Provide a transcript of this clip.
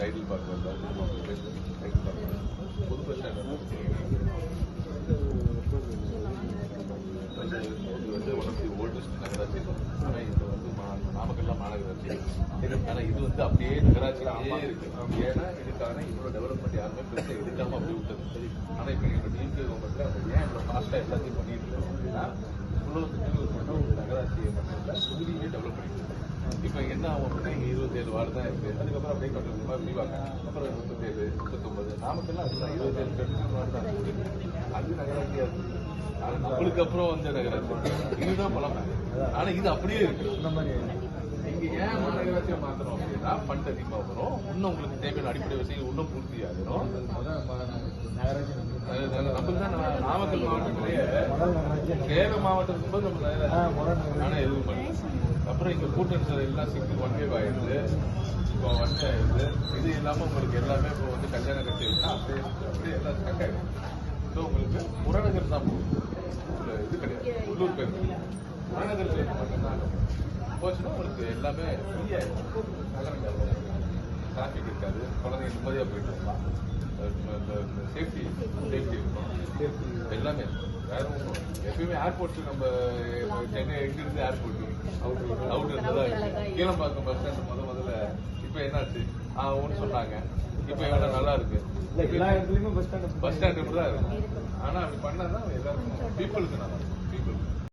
Title Park வந்தால் டைட்டில் பார்க் புது bus stand இது வந்து ஒன் ஆஃப் தி ஓல்டஸ்ட் நகராட்சி ஆனால் இது வந்து நாமக்கல்லாம் மாநகராட்சி. ஆனால் இது வந்து அப்படியே நகராட்சியிலேயே இருக்கு. ஏன்னா இதுக்கான இவ்வளோ டெவலப்மெண்ட் யாருமே பெருசாக எடுக்காம அப்படியே விட்டது. ஆனால் இப்போ எங்கள் டிஎம்கே கவர்மெண்ட்ல அதை ஏன் இவ்வளோ ஃபாஸ்ட்டாக எல்லாத்தையும் பண்ணிட்டு இருக்கோம் அப்படின்னா இவ்வளோ ஒரு நகராட்சியை மட்டும் இல்லை தொகுதியே டெவலப் பண்ணிட்டு இருக்கோம். இப்போ என்ன ஆகும் அப்படின்னா வார்டு தான் இருக்கு அதுக்கப்புறம் அப்படியே விரிவாங்க அப்புறம் முப்பத்தேழு முப்பத்தொன்பது. நாமக்கல்லாம் அதுதான் தான். அது நகராட்சியாக நம்மளுக்கு அப்புறம் வந்த நகராட்சி. இதுதான் பழமை ஆனா இது அப்படியே இருக்கு. இந்த மாதிரி. நீங்க ஏன் மாநகராட்சியை மாத்தணும் அப்படின்னா ஃபண்ட் அதிகமா வரும். இன்னும் உங்களுக்கு தேவையான அடிப்படை வசதிகள் இன்னும் பூர்த்தி ஆகிரும் முதல் ம- நகராட்சி நம்மளுக்கு தான் நாமக்கல் மாவட்டத்திலேயே சேலம் மாவட்டத்துக்கு போது நம்ம எதுவும் பண்ணல. அப்புறம் இங்கே கூட்டணி எல்லாம் சிங்கிள் ஒன் வேவ் ஆயிடுது. இப்போ ஒன் ஆயிடுது. இது இல்லாமல் உங்களுக்கு எல்லாமே இப்போ வந்து கல்யாண கட்சிகள்னா அப்படியே அப்படியே எல்லாம் ஸ்டக் ஆகிடும் ஸோ உங்களுக்கு புறநகர் தான் போகும். இது கிடையாது. உள்ளூர் பேர் புறநகர் பேர் மட்டும்தான் போச்சுன்னா உங்களுக்கு எல்லாமே ஃப்ரீயாயிடும் நகரங்கள் டிராஃபிக் இருக்காது. குழந்தைங்க நிம்மதியாக போயிட்டு இருக்கலாம் சேஃப்டி சேஃப்டி இருக்கும் எல்லாமே வேற ஒன்றும் எப்பயுமே ஏர்போர்ட் நம்ம சென்னை எங்கிருந்து ஏர்போர்ட் அவுட் அவுட் இருந்ததா இருக்கு. கீழம்பாக்கம் பஸ் ஸ்டாண்ட் முத முதல்ல இப்போ என்னாச்சு? ஆ ஒன்று சொன்னாங்க. இப்போ எவ்வளோ நல்லா இருக்கு. இல்ல எல்லா இடத்துலயுமே பஸ் ஸ்டாண்ட் பஸ் ஸ்டாண்ட் இப்படி தான் இருக்கும். ஆனா அப்படி பண்ணாதான் எல்லாருக்கும். பீப்புளுக்கு நல்லா இருக்கும்.